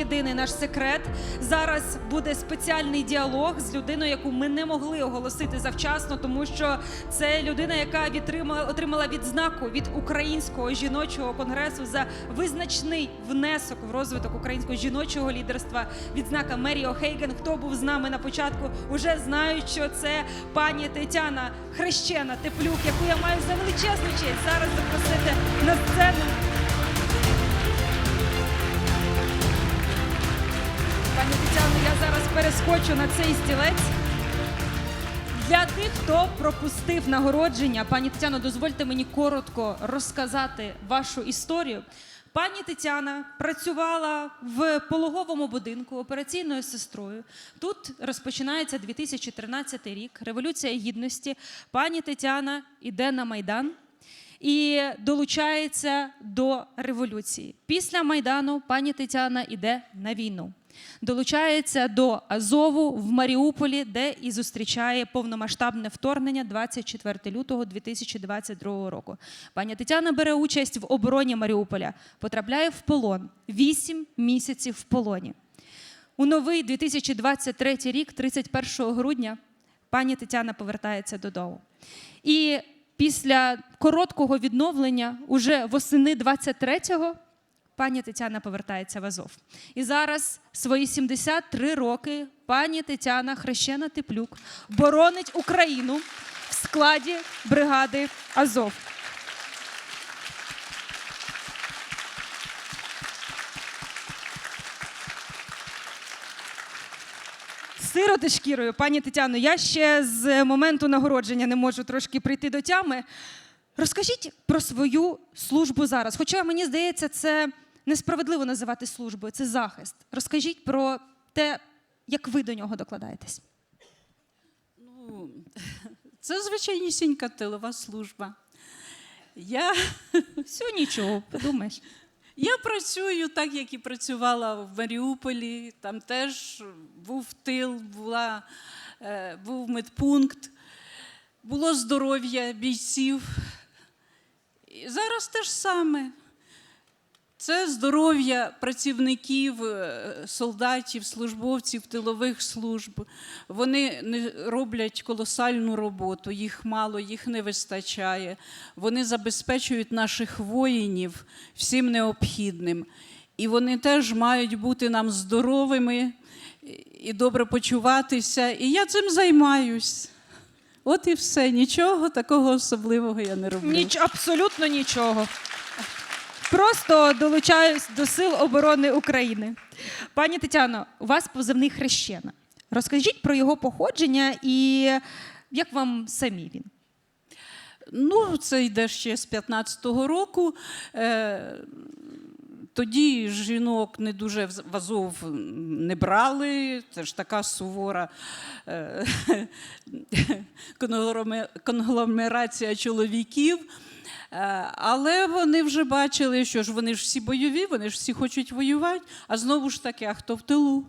єдиний наш секрет. Зараз буде спеціальний діалог з людиною, яку ми не могли оголосити завчасно, тому що це людина, яка відтримала, отримала відзнаку від українського жіночого конгресу за визначний внесок в розвиток українського жіночого лідерства. Відзнака Мері О'Хейген. Хто був з нами на початку, уже знають, що це пані Тетяна Хрещена Теплюк, яку я маю за величезну честь зараз запросити на сцену. Я зараз перескочу на цей стілець. Для тих, хто пропустив нагородження, пані Тетяно, дозвольте мені коротко розказати вашу історію. Пані Тетяна працювала в пологовому будинку операційною сестрою. Тут розпочинається 2013 рік, Революція Гідності. Пані Тетяна іде на Майдан і долучається до революції. Після Майдану пані Тетяна іде на війну. Долучається до Азову в Маріуполі, де і зустрічає повномасштабне вторгнення 24 лютого 2022 року. Пані Тетяна бере участь в обороні Маріуполя, потрапляє в полон. Вісім місяців в полоні. У новий 2023 рік, 31 грудня, пані Тетяна повертається додому. І після короткого відновлення, уже восени 23-го, пані Тетяна повертається в Азов. І зараз свої 73 роки пані Тетяна Хрещена Теплюк боронить Україну в складі бригади Азов. Сироти шкірою, пані Тетяно, я ще з моменту нагородження не можу трошки прийти до тями. Розкажіть про свою службу зараз. Хоча мені здається, це несправедливо називати службою, це захист. Розкажіть про те, як ви до нього докладаєтесь. Ну, це звичайнісінька тилова служба. Я, Все нічого, подумаєш. я працюю так, як і працювала в Маріуполі. Там теж був тил, була, е, був медпункт, було здоров'я бійців. І зараз те ж саме. Це здоров'я працівників, е, солдатів, службовців тилових служб. Вони роблять колосальну роботу, їх мало, їх не вистачає. Вони забезпечують наших воїнів всім необхідним. І вони теж мають бути нам здоровими і добре почуватися. І я цим займаюсь. От і все. Нічого такого особливого я не роблю. Ніч, абсолютно нічого. Просто долучаюсь до Сил оборони України. Пані Тетяно, у вас позивний хрещена. Розкажіть про його походження і як вам самі він? Ну, це йде ще з 15-го року. Е, тоді жінок не дуже в Азов не брали. Це ж така сувора е, конгломерація чоловіків. Е, Але вони вже бачили, що ж вони ж всі бойові, вони ж всі хочуть воювати, а знову ж таки, а хто в тилу?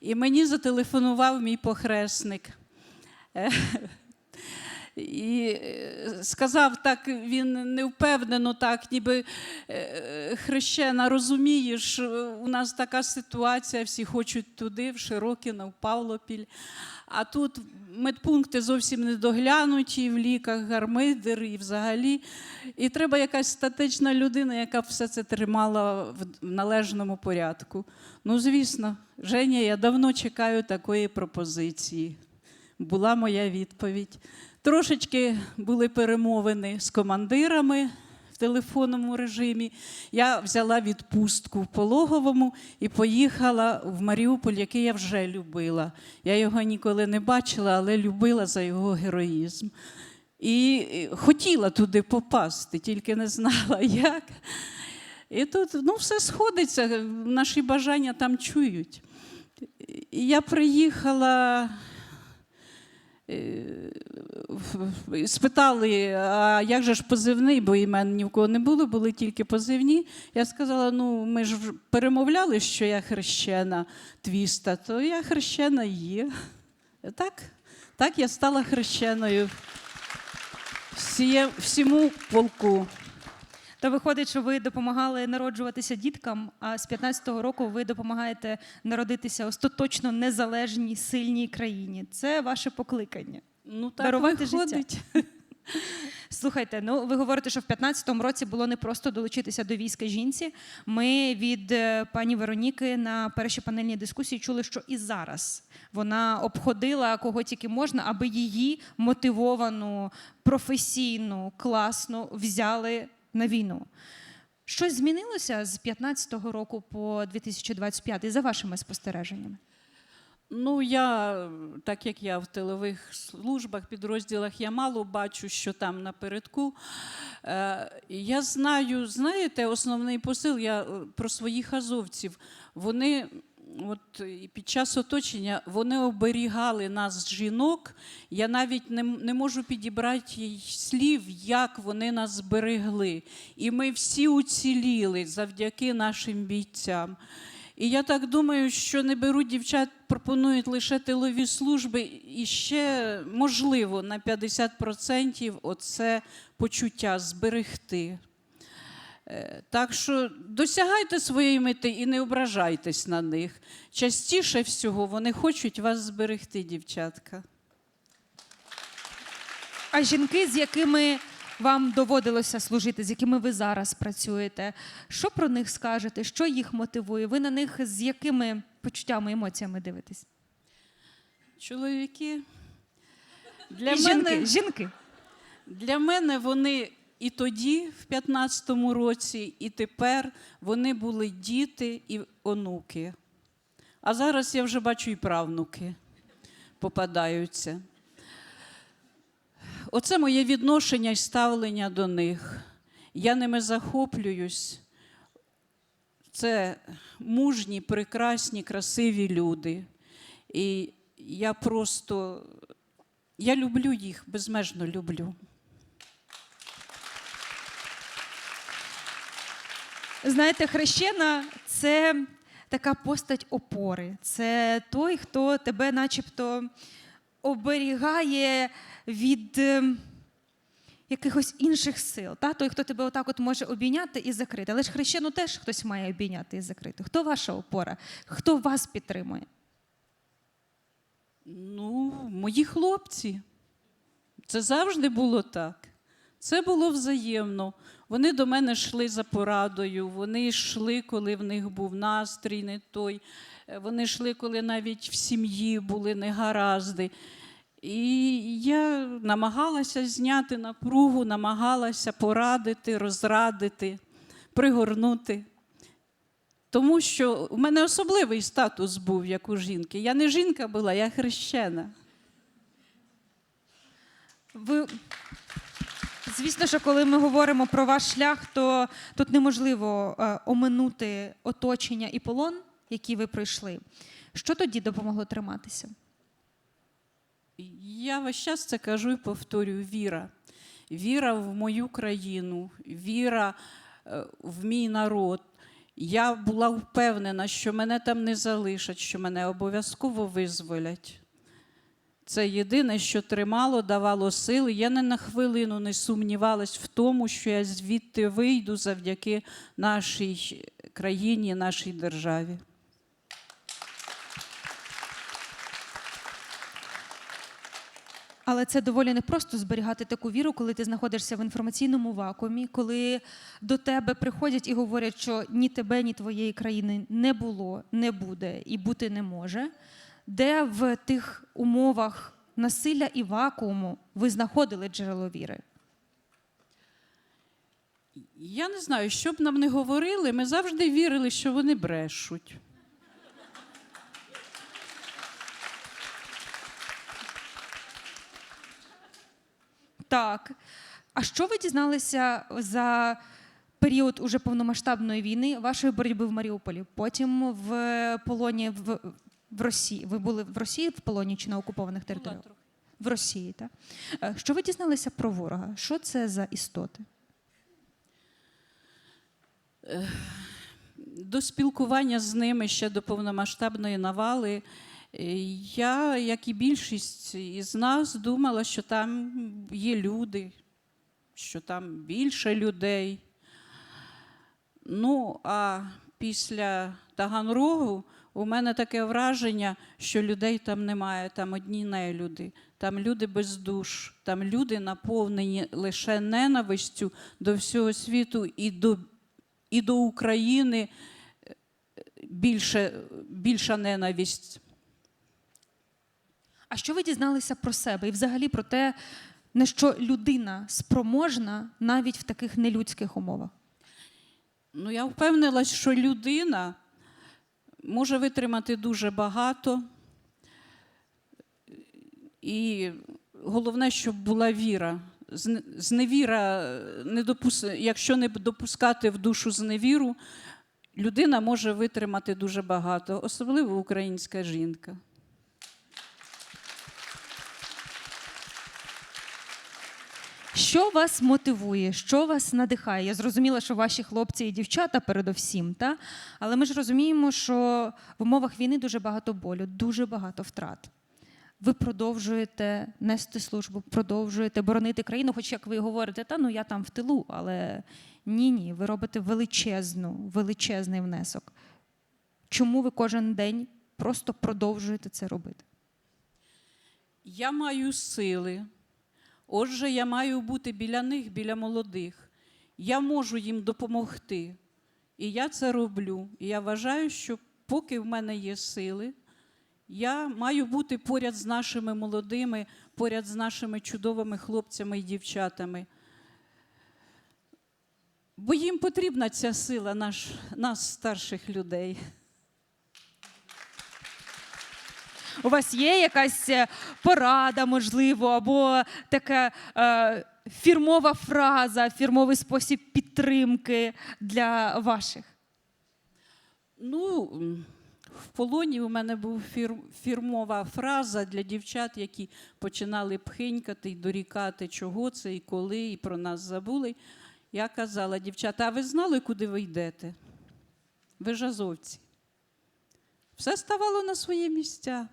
І мені зателефонував мій похресник. І е, сказав так, він невпевнено, так, ніби е, хрещена, розумієш, у нас така ситуація, всі хочуть туди, в Широкіно, в Павлопіль. А тут медпункти зовсім не доглянуті, в ліках гармидер і взагалі. І треба якась статична людина, яка все це тримала в належному порядку. Ну, звісно, Женя, я давно чекаю такої пропозиції. Була моя відповідь. Трошечки були перемовини з командирами в телефонному режимі. Я взяла відпустку в пологовому і поїхала в Маріуполь, який я вже любила. Я його ніколи не бачила, але любила за його героїзм. І хотіла туди попасти, тільки не знала як. І тут ну, все сходиться, наші бажання там чують. І я приїхала. Е, Спитали, а як же ж позивний, бо імен ні в кого не було, були тільки позивні. Я сказала: ну, ми ж перемовляли, що я хрещена твіста, то я хрещена є. Так, так я стала хрещеною всіє- всьому полку. То виходить, що ви допомагали народжуватися діткам, а з 15-го року ви допомагаєте народитися остаточно незалежній сильній країні. Це ваше покликання. Ну, так Дарувати виходить. Слухайте, ну ви говорите, що в 15-му році було не просто долучитися до війська жінці. Ми від е, пані Вероніки на першій панельній дискусії чули, що і зараз вона обходила кого тільки можна, аби її мотивовану, професійну, класну взяли на війну. Щось змінилося з 15-го року по 2025 за вашими спостереженнями? Ну, я, так як я в тилових службах, підрозділах, я мало бачу, що там напередку. Е, я знаю, знаєте, основний посил я е, про своїх азовців. Вони. От під час оточення вони оберігали нас, жінок. Я навіть не, не можу підібрати слів, як вони нас зберегли. І ми всі уціліли завдяки нашим бійцям. І я так думаю, що не беруть дівчат, пропонують лише тилові служби, і ще можливо на 50% оце почуття зберегти. Е, Так що досягайте своєї мети і не ображайтесь на них. Частіше всього вони хочуть вас зберегти, дівчатка. А жінки, з якими вам доводилося служити, з якими ви зараз працюєте, що про них скажете? Що їх мотивує? Ви на них з якими почуттями, емоціями дивитесь? Чоловіки, для І мене, жінки, жінки. Для мене вони і тоді, в 15-му році, і тепер вони були діти і онуки. А зараз я вже бачу і правнуки попадаються. Оце моє відношення і ставлення до них. Я ними захоплююсь. Це мужні, прекрасні, красиві люди. І я просто я люблю їх, безмежно люблю. Знаєте, хрещена це така постать опори. Це той, хто тебе, начебто, оберігає від е, якихось інших сил. Та? Той, хто тебе отак от може обійняти і закрити. Але ж хрещену теж хтось має обійняти і закрити. Хто ваша опора? Хто вас підтримує? Ну, мої хлопці. Це завжди було так. Це було взаємно. Вони до мене йшли за порадою, вони йшли, коли в них був настрій не той. Е, Вони йшли, коли навіть в сім'ї були негаразди. І я намагалася зняти напругу, намагалася порадити, розрадити, пригорнути. Тому що у мене особливий статус був, як у жінки. Я не жінка була, я хрещена. Ви... Звісно, що коли ми говоримо про ваш шлях, то тут неможливо е, оминути оточення і полон, які ви пройшли. Що тоді допомогло триматися? Я весь час це кажу і повторюю: віра. Віра в мою країну, віра е, в мій народ. Я була впевнена, що мене там не залишать, що мене обов'язково визволять. Це єдине, що тримало, давало сили. Я не на хвилину не сумнівалась в тому, що я звідти вийду завдяки нашій країні, нашій державі. Але це доволі непросто зберігати таку віру, коли ти знаходишся в інформаційному вакуумі, коли до тебе приходять і говорять, що ні тебе, ні твоєї країни не було, не буде і бути не може. Де в тих умовах насилля і вакууму ви знаходили джерело віри? Я не знаю, що б нам не говорили, ми завжди вірили, що вони брешуть. Так. А що ви дізналися за період уже повномасштабної війни вашої боротьби в Маріуполі? Потім в полоні в, в Росії. Ви були в Росії в полоні чи на окупованих територіях? В Росії, так. Е, Що ви дізналися про ворога? Що це за істоти? До спілкування з ними ще до повномасштабної навали. е, Я, як і більшість із нас, думала, що там є люди, що там більше людей. Ну, а після Таганрогу у мене таке враження, що людей там немає, там одні нелюди, там люди без душ, там люди наповнені лише ненавистю до всього світу і до, і до України е, більше, більша ненависть. А що ви дізналися про себе і взагалі про те, на що людина спроможна навіть в таких нелюдських умовах? Ну, я впевнилась, що людина може витримати дуже багато. І головне, щоб була віра. Зневіра, не допус... якщо не допускати в душу зневіру, людина може витримати дуже багато, особливо українська жінка. Що вас мотивує? Що вас надихає? Я зрозуміла, що ваші хлопці і дівчата передовсім, та? але ми ж розуміємо, що в умовах війни дуже багато болю, дуже багато втрат. Ви продовжуєте нести службу, продовжуєте боронити країну, хоч як ви говорите, та ну я там в тилу, але ні, ні, ви робите величезну, величезний внесок. Чому ви кожен день просто продовжуєте це робити? Я маю сили. Отже, я маю бути біля них, біля молодих. Я можу їм допомогти. І я це роблю. І я вважаю, що поки в мене є сили, я маю бути поряд з нашими молодими, поряд з нашими чудовими хлопцями і дівчатами. Бо їм потрібна ця сила наш, нас, старших людей. У вас є якась е, порада, можливо, або така е, фірмова фраза, фірмовий спосіб підтримки для ваших? Ну, в полоні у мене був фір, фірмова фраза для дівчат, які починали пхинькати й дорікати, чого це і коли, і про нас забули. Я казала, дівчата, а ви знали, куди ви йдете? Ви ж азовці. Все ставало на свої місця.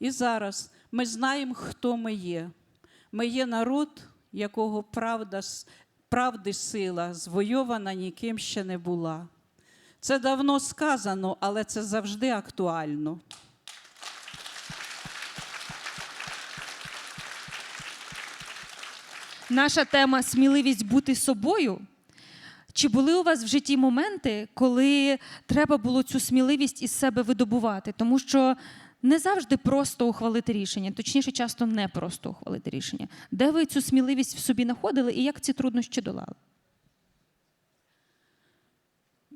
І зараз ми знаємо, хто ми є. Ми є народ, якого правда, правди сила звойована ніким ще не була. Це давно сказано, але це завжди актуально. Наша тема сміливість бути собою. Чи були у вас в житті моменти, коли треба було цю сміливість із себе видобувати? Тому що не завжди просто ухвалити рішення, точніше, часто не просто ухвалити рішення. Де ви цю сміливість в собі знаходили і як ці труднощі долали?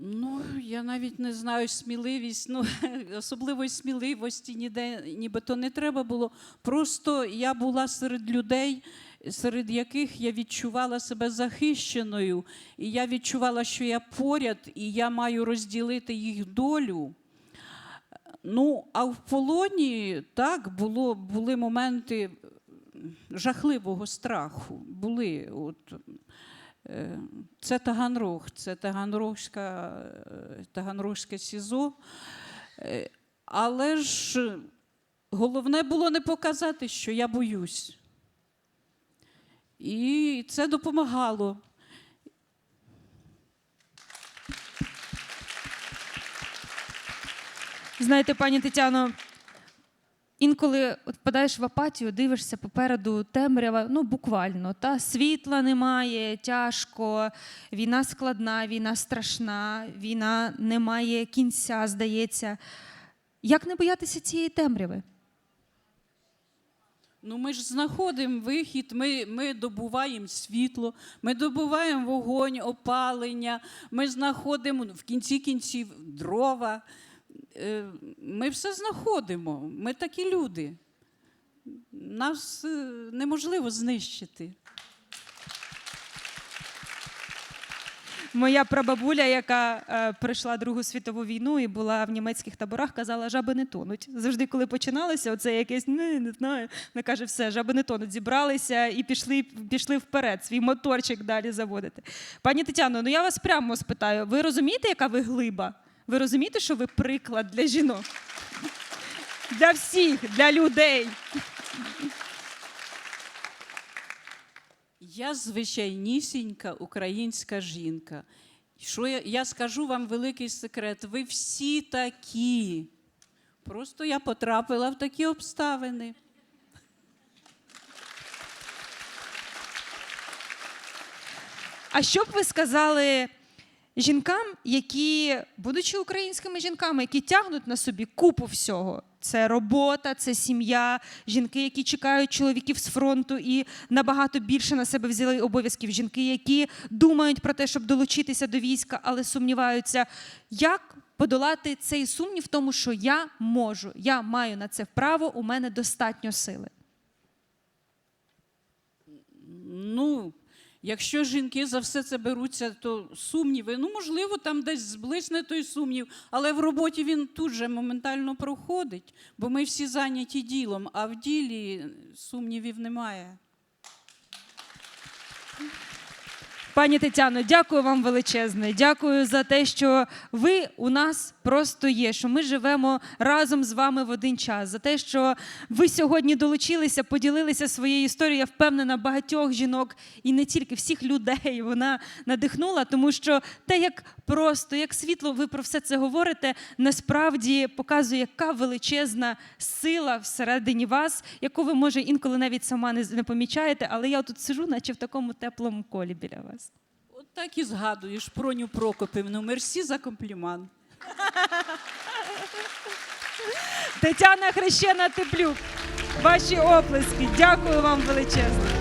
Ну, я навіть не знаю сміливість, ну, особливої сміливості ніде нібито не треба було. Просто я була серед людей, серед яких я відчувала себе захищеною, і я відчувала, що я поряд, і я маю розділити їх долю. Ну, а в полоні так було, були моменти жахливого страху. Були. От, е, це Таганрог, це Таганрогська, е, Таганрогське СІЗО. Е, Але ж головне було не показати, що я боюсь. І це допомагало. Знаєте, пані Тетяно, інколи от впадаєш в апатію, дивишся попереду темрява, ну буквально, та світла немає, тяжко, війна складна, війна страшна, війна не має кінця, здається. Як не боятися цієї темряви? Ну, ми ж знаходимо вихід, ми, ми добуваємо світло, ми добуваємо вогонь, опалення, ми знаходимо в кінці кінців дрова. Е, Ми все знаходимо. Ми такі люди. Нас е, неможливо знищити. Моя прабабуля, яка е, пройшла Другу світову війну і була в німецьких таборах, казала, жаби не тонуть. Завжди, коли починалося, оце якесь не, не знаю. Вона каже, все, жаби не тонуть. Зібралися і пішли, пішли вперед, свій моторчик далі заводити. Пані Тетяно, ну я вас прямо спитаю: ви розумієте, яка ви глиба? Ви розумієте, що ви приклад для жінок? Для всіх, для людей. Я звичайнісінька українська жінка. Що я, я скажу вам великий секрет? Ви всі такі. Просто я потрапила в такі обставини. А що б ви сказали жінкам, які, будучи українськими жінками, які тягнуть на собі купу всього? Це робота, це сім'я, жінки, які чекають чоловіків з фронту і набагато більше на себе взяли обов'язків. Жінки, які думають про те, щоб долучитися до війська, але сумніваються, як подолати цей сумнів в тому, що я можу, я маю на це право, у мене достатньо сили. Ну, якщо жінки за все це беруться, то сумніви. Ну, можливо, там десь зблисне той сумнів, але в роботі він тут же моментально проходить, бо ми всі зайняті ділом, а в ділі сумнівів немає. Пані Тетяно, дякую вам величезне. Дякую за те, що ви у нас просто є, що ми живемо разом з вами в один час. За те, що ви сьогодні долучилися, поділилися своєю історією. Я впевнена, багатьох жінок і не тільки всіх людей вона надихнула, тому що те, як просто, як світло, ви про все це говорите, насправді показує, яка величезна сила всередині вас, яку ви може інколи навіть сама не, помічаєте. Але я тут сижу, наче в такому теплому колі біля вас. Так і згадуєш Проню Прокопівну. Мерсі за комплімент. Тетяна Хрещена Теплюк. Ваші оплески. Дякую вам величезно.